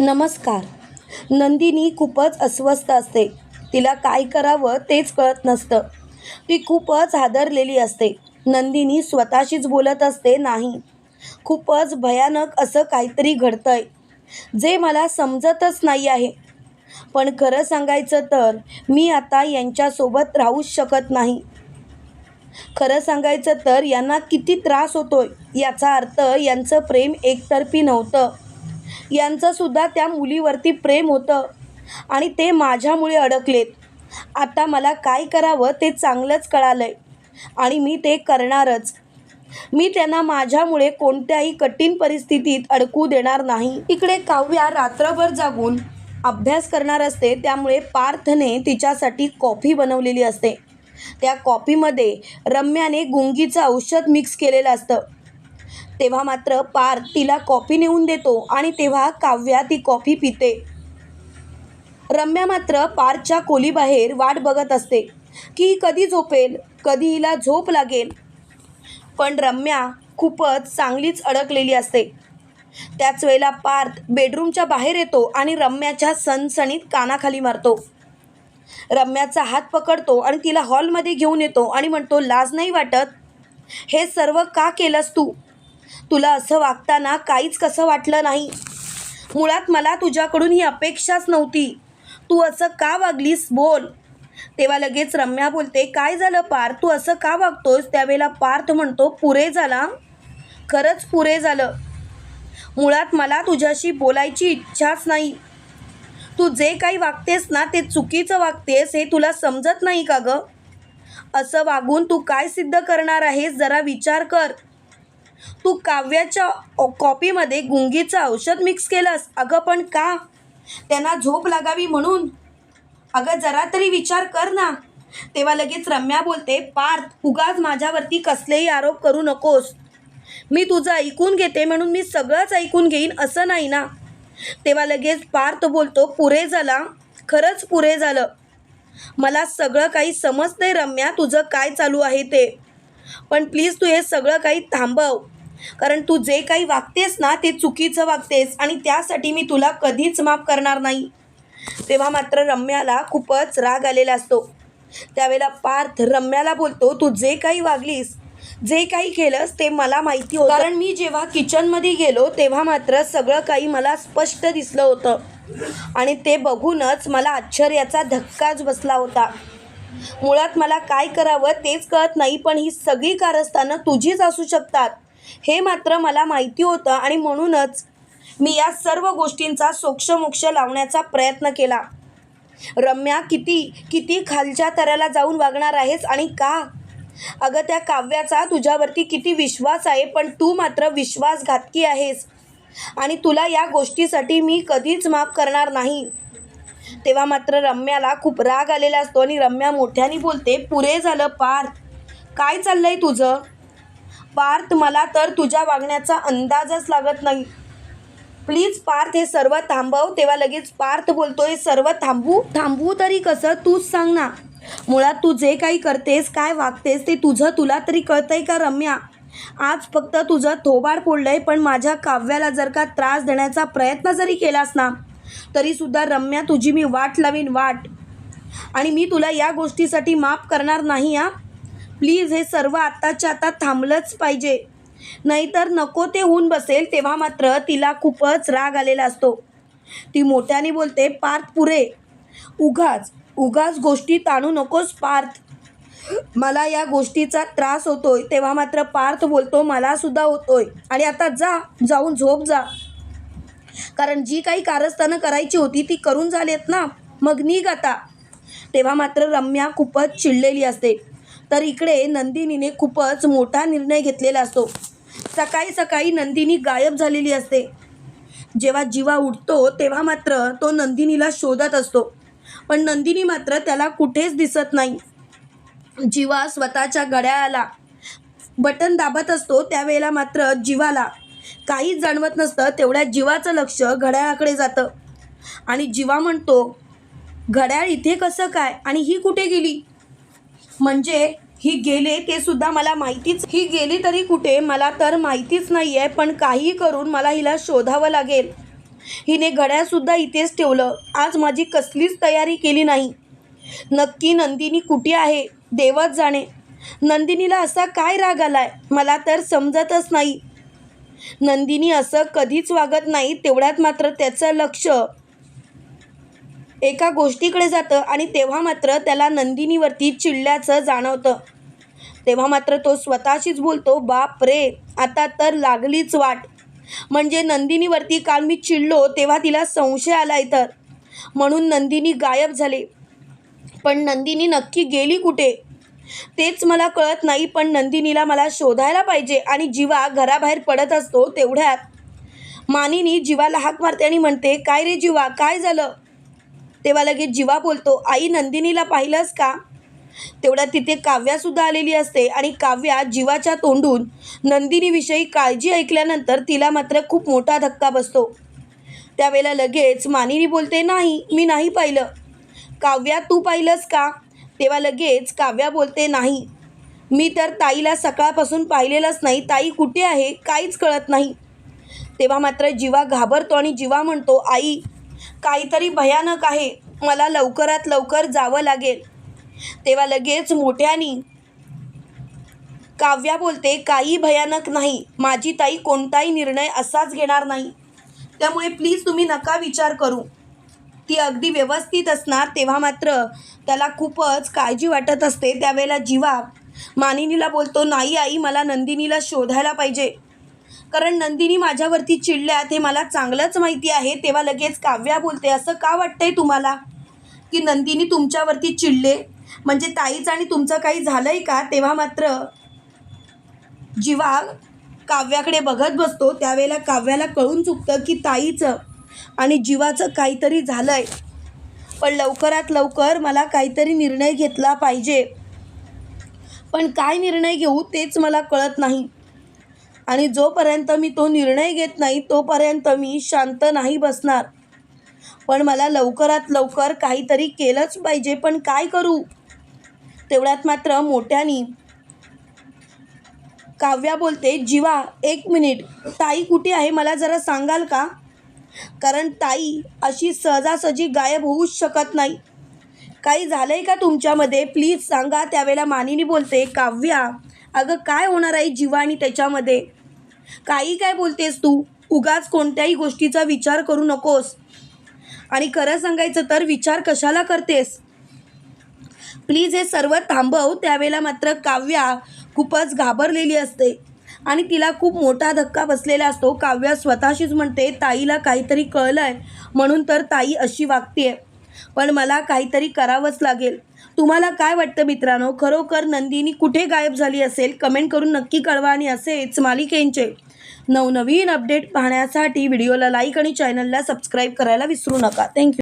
नमस्कार. नंदिनी खूपच अस्वस्थ असते. तिला काय करावं तेच कळत नसतं. ती खूपच हादरलेली असते. नंदिनी स्वतःशीच बोलत असते नाही. खूपच भयानक असं काहीतरी घडतंय. जे मला समजतच नाही आहे. पण खरं सांगायचं तर मी आता यांच्यासोबत राहूच शकत नाही. खरं सांगायचं तर यांना किती त्रास होतोय याचा अर्थ यांचं प्रेम एकतर्फी नव्हतं. यांचं सुद्धा त्या मुलीवरती प्रेम होतं. आणि ते माझ्यामुळे अडकलेत. आता मला काय करावं ते चांगलंच कळालंय. आणि मी ते करणारच. मी त्यांना माझ्यामुळे कोणत्याही कठीण परिस्थितीत अडकू देणार नाही. इकडे काव्या रात्रभर जागून अभ्यास करणार असते. त्यामुळे पार्थने तिच्यासाठी कॉफी बनवलेली असते. त्या कॉफीमध्ये रम्याने गुंगीचं औषध मिक्स केलेलं असतं. तेव्हा मात्र पार्थ तिला कॉफी नेऊन देतो आणि तेव्हा काव्या ती कॉफी पिते. रम्या मात्र पार्थच्या खोलीबाहेर वाट बघत असते. की कधी झोपेल कधी हिला झोप लागेल. पण रम्या खूपच चांगलीच अडकलेली असते. त्याच वेळेला पार्थ बेडरूमच्या बाहेर येतो आणि रम्याच्या सणसणीत कानाखाली मारतो. रम्याचा हात पकडतो आणि तिला हॉलमध्ये घेऊन येतो आणि म्हणतो लाज नाही वाटत? हे सर्व का केलंस तू? तुला असं वागताना काहीच कसं वाटलं नाही. मुळात मला तुझ्याकडून ही अपेक्षाच नव्हती. तू असं का वागलीस बोल. तेव्हा लगेच रम्या बोलते काय झालं पार्थ तू असं का वागतोस त्यावेळेला पार्थ म्हणतो पुरे झाला. खरंच पुरे झालं. मुळात मला तुझ्याशी बोलायची इच्छाच नाही. तू जे काही वागतेस ना ते चुकीचं वागतेस हे तुला समजत नाही का गं? असं वागून तू काय सिद्ध करणार आहेस? जरा विचार कर. तू काव्याच्या ऑ- कॉपीमध्ये गुंगीचं औषध मिक्स केलंस अगं पण का? त्यांना झोप लागावी म्हणून. अगं जरा तरी विचार कर ना. तेव्हा लगेच रम्या बोलते पार्थ उगाच माझ्यावरती कसलेही आरोप करू नकोस. मी तुझं ऐकून घेते म्हणून मी सगळंच ऐकून घेईन असं नाही ना? तेव्हा लगेच पार्थ बोलतो पुरे झाला. खरंच पुरे झालं. मला सगळं काही समजतंय रम्या तुझं काय चालू आहे ते. पण प्लीज तू हे सगळं काही थांबव. कारण तू जे काही वागतेस ना ते चुकीचं वागतेस आणि त्यासाठी मी तुला कधीच माफ करणार नाही. तेव्हा मात्र रम्याला खूपच राग आलेला असतो. त्यावेळेला पार्थ रम्याला बोलतो तू जे काही वागलीस जे काही केलंस ते मला माहिती होतं. कारण मी जेव्हा किचनमध्ये गेलो तेव्हा मात्र सगळं काही मला स्पष्ट दिसलं होतं. आणि ते बघूनच मला आश्चर्याचा धक्काच बसला होता. मुळात मला काय करावं तेच कळत नाही पण ही सगळी कारस्थानं तुझीच असू शकतात. हे मात्र मला माहिती होतं आणि म्हणूनच मी या सर्व गोष्टींचा सोक्षमोक्ष लावण्याचा प्रयत्न केला. रम्या किती किती खालच्या तऱ्याला जाऊन वागणार आहेस आणि का? अगं त्या काव्याचा तुझ्यावरती किती विश्वास आहे पण तू मात्र विश्वासघातकी आहेस. आणि तुला या गोष्टीसाठी मी कधीच माफ करणार नाही. तेव्हा मात्र रम्याला खूप राग आलेला असतो आणि रम्या मोठ्याने बोलते पुरे झालं पार्थ. काय चाललंय तुझं? पार्थ मला तर तुझ्या वागण्याचा अंदाजच लागत नाही. प्लीज पार्थ हे सर्व थांबव. तेव्हा लगेच पार्थ बोलतो हे सर्व थांबू थांबवू तरी कसं? तूच सांग ना. मुळात तू जे काही करतेस काय वागतेस ते तुझं तुला तरी कळतंय का रम्या? आज फक्त तुझं थोबाड फोडलंय पण माझ्या काव्याला जर का त्रास देण्याचा प्रयत्न जरी केलास ना तरीसुद्धा रम्या तुझी मी वाट लावीन वाट. आणि मी तुला या गोष्टीसाठी माफ करणार नाही हा? प्लीज हे सर्व आत्ताच्या आता थांबलंच पाहिजे. नाहीतर नको ते होऊन बसेल तेव्हा मात्र तिला खूपच राग आलेला असतो. ती मोठ्याने बोलते पार्थ पुरे उगाच उगाच गोष्टी ताणू नकोस पार्थ. मला या गोष्टीचा त्रास होतोय. तेव्हा मात्र पार्थ बोलतो मला सुद्धा होतोय. आणि आता जा जाऊन झोप जा. कारण जी काही कारस्थानं करायची होती ती करून झालीत ना. मग निघ आता. तेव्हा मात्र रम्या खूपच चिडलेली असते. तर इकडे नंदिनीने खूपच मोठा निर्णय घेतलेला असतो. सकाळी सकाळी नंदिनी गायब झालेली असते. जेव्हा जीवा उठतो तेव्हा मात्र तो नंदिनीला शोधत असतो. पण नंदिनी मात्र त्याला कुठेच दिसत नाही. जीवा स्वतःच्या घड्याळाला बटन दाबत असतो त्यावेळेला मात्र जीवाला काहीच जाणवत नसतं तेवढ्या जीवाचं लक्ष घड्याळाकडे जातं. आणि जीवा म्हणतो घड्याळ इथे कसं काय? आणि ही कुठे गेली? म्हणजे ही गेले ते सुद्धा मला माहितीच ही गेली तरी कुठे मला तर माहितीच नाही आहे पण काही करून मला हिला शोधावं लागेल. हिने घड्याळसुद्धा इथेच ठेवलं. आज माझी कसलीच तयारी केली नाही. नक्की नंदिनी कुठे आहे? देवच जाणे. नंदिनीला असा काय राग आलाय? मला तर समजतच नाही. नंदिनी असं कधीच वागत नाही तेवढ्यात मात्र त्याचं लक्ष एका गोष्टीकडे जातं आणि तेव्हा मात्र त्याला नंदिनीवरती चिडल्याचं जाणवतं. तेव्हा मात्र तो स्वतःशीच बोलतो बाप रे आता तर लागलीच वाट. म्हणजे नंदिनीवरती काल मी चिडलो तेव्हा तिला संशय आला तर म्हणून नंदिनी गायब झाले. पण नंदिनी नक्की गेली कुठे? तेच मला कळत नाही पण नंदिनीला मला शोधायला पाहिजे आणि जीवा घराबाहेर पडत असतो तेवढ्यात. मानिनी जीवाला हाक मारते आणि म्हणते काय रे जीवा काय झालं? तेव्हा लगेच जीवा बोलतो आई नंदिनीला पाहिलंस का? तेवढ्या तिथे काव्यासुद्धा आलेली असते आणि काव्या जीवाच्या तोंडून नंदिनीविषयी काळजी ऐकल्यानंतर तिला मात्र खूप मोठा धक्का बसतो. त्यावेळेला लगेच मानिनी बोलते नाही मी नाही पाहिलं. काव्या तू पाहिलंस का? तेव्हा लगेच काव्या बोलते नाही. मी तर ताईला सकाळपासून पाहिलेलंच नाही. ताई कुठे आहे? काहीच कळत नाही. तेव्हा मात्र जीवा घाबरतो आणि जीवा म्हणतो आई काहीतरी भयानक आहे. मला लवकरात लवकर जावं लागेल. तेव्हा लगेच मोठ्यानी काव्या बोलते काही भयानक नाही. माझी ताई कोणताही निर्णय असाच घेणार नाही. त्यामुळे प्लीज तुम्ही नका विचार करू. ती अगदी व्यवस्थित असणार तेव्हा मात्र त्याला खूपच काळजी वाटत असते. त्यावेळेला जीवा मानिनीला बोलतो नाही आई मला नंदिनीला शोधायला पाहिजे. कारण नंदिनी माझ्यावरती चिडल्यात हे मला चांगलंच माहिती आहे तेव्हा लगेच काव्या बोलते असं का वाटतंय तुम्हाला? की नंदिनी तुमच्यावरती चिडले? म्हणजे ताईचं आणि तुमचं काही झालं आहे का? तेव्हा मात्र जीवा काव्याकडे बघत बसतो त्यावेळेला काव्याला कळून चुकतं की ताईचं आणि जीवाचं काहीतरी झालं आहे पण लवकरात लवकर मला काहीतरी निर्णय घेतला पाहिजे. पण काय निर्णय घेऊ तेच मला कळत नाही. आणि जोपर्यंत मी तो निर्णय घेत नाही तोपर्यंत मी शांत नाही बसणार. पण मला लवकरात लवकर काहीतरी केलंच पाहिजे. पण काय करू? तेवढ्यात मात्र मोठ्यानी काव्या बोलते जीवा एक मिनिट. ताई कुठे आहे? मला जरा सांगाल का? कारण ताई अशी सहजासहजी गायब होऊच शकत नाही. काही झालं आहे का तुमच्यामध्ये? प्लीज सांगा. त्यावेळेला मानिनी बोलते काव्या अगं काय होणार आहे जीवानी त्याच्यामध्ये? काही काय बोलतेस तू? उगाच कोणत्याही गोष्टीचा विचार करू नकोस. आणि खरं सांगायचं तर विचार कशाला करतेस? प्लीज हे सर्व थांबव त्यावेळेला मात्र काव्या खूपच घाबरलेली असते. आणि तिला खूप मोठा धक्का बसलेला असतो. काव्या स्वतःशीच म्हणते ताईला काहीतरी कळलं आहे म्हणून तर ताई अशी वागते पण मला काहीतरी करावंच लागेल. तुम्हाला काय वाटतं मित्रांनो? खरोखर नंदिनी कुठे गायब झाली असेल? कमेंट करून नक्की कळवा आणि असेच मालिकेंचे नवनवीन अपडेट पाहण्यासाठी व्हिडिओला लाईक आणि चॅनलला सबस्क्राईब करायला विसरू नका. थँक्यू